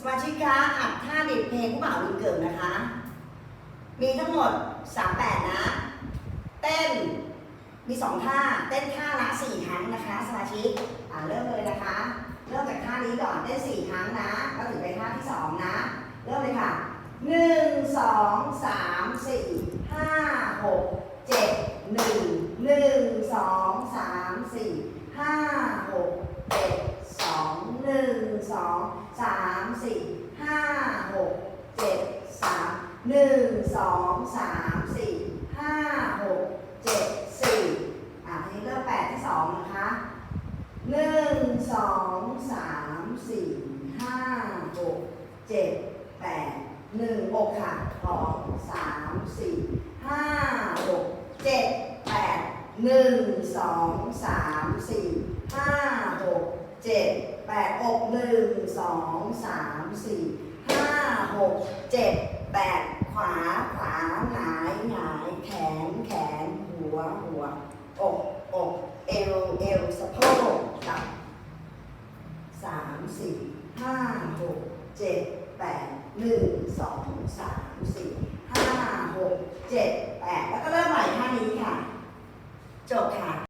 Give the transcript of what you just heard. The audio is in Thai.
สมาชิกคะอัดท่าดิบเพลงผู้บ่าวลิงเกิดนะคะ มีทั้งหมด 38 นะ เต้น มี 2 ท่า เต้นท่าละ 4 ครั้งนะคะ สมาชิก อ่าเริ่มเลยนะคะ เริ่มจากท่านี้ก่อน เต้น 4 ครั้งนะก็ถึงไปท่าที่ 2 นะ เริ่มเลยค่ะ 1 2 3 4 5 6 7 1 1 2 3 4 5 6 1 2 3 4 5 6 7 3 1 2 3 4 5 6 7 4อะทีนี้เริ่มแปดที่สองนะคะหนึ่งสองสามสี่ห้าหกเจ็ดแปดหนึ่งอกค่ะสองสามสี่ห้าหกเจ็ดแปดหนึ่งสองสามสี่ห้าหกเจ็ด แปดอกหนึ่งสองสามสี่ห้าหกเจ็ดแปดขวาขวาหงายหงายแขนแขนหัวหัวอกอกเอวเอวสะโพกตับสามสี่ห้าหกเจ็ดแปดหนึ่งสองสามสี่ห้าหกเจ็ดแปดแล้วก็เริ่มใหม่ท่านี้ค่ะ จบค่ะ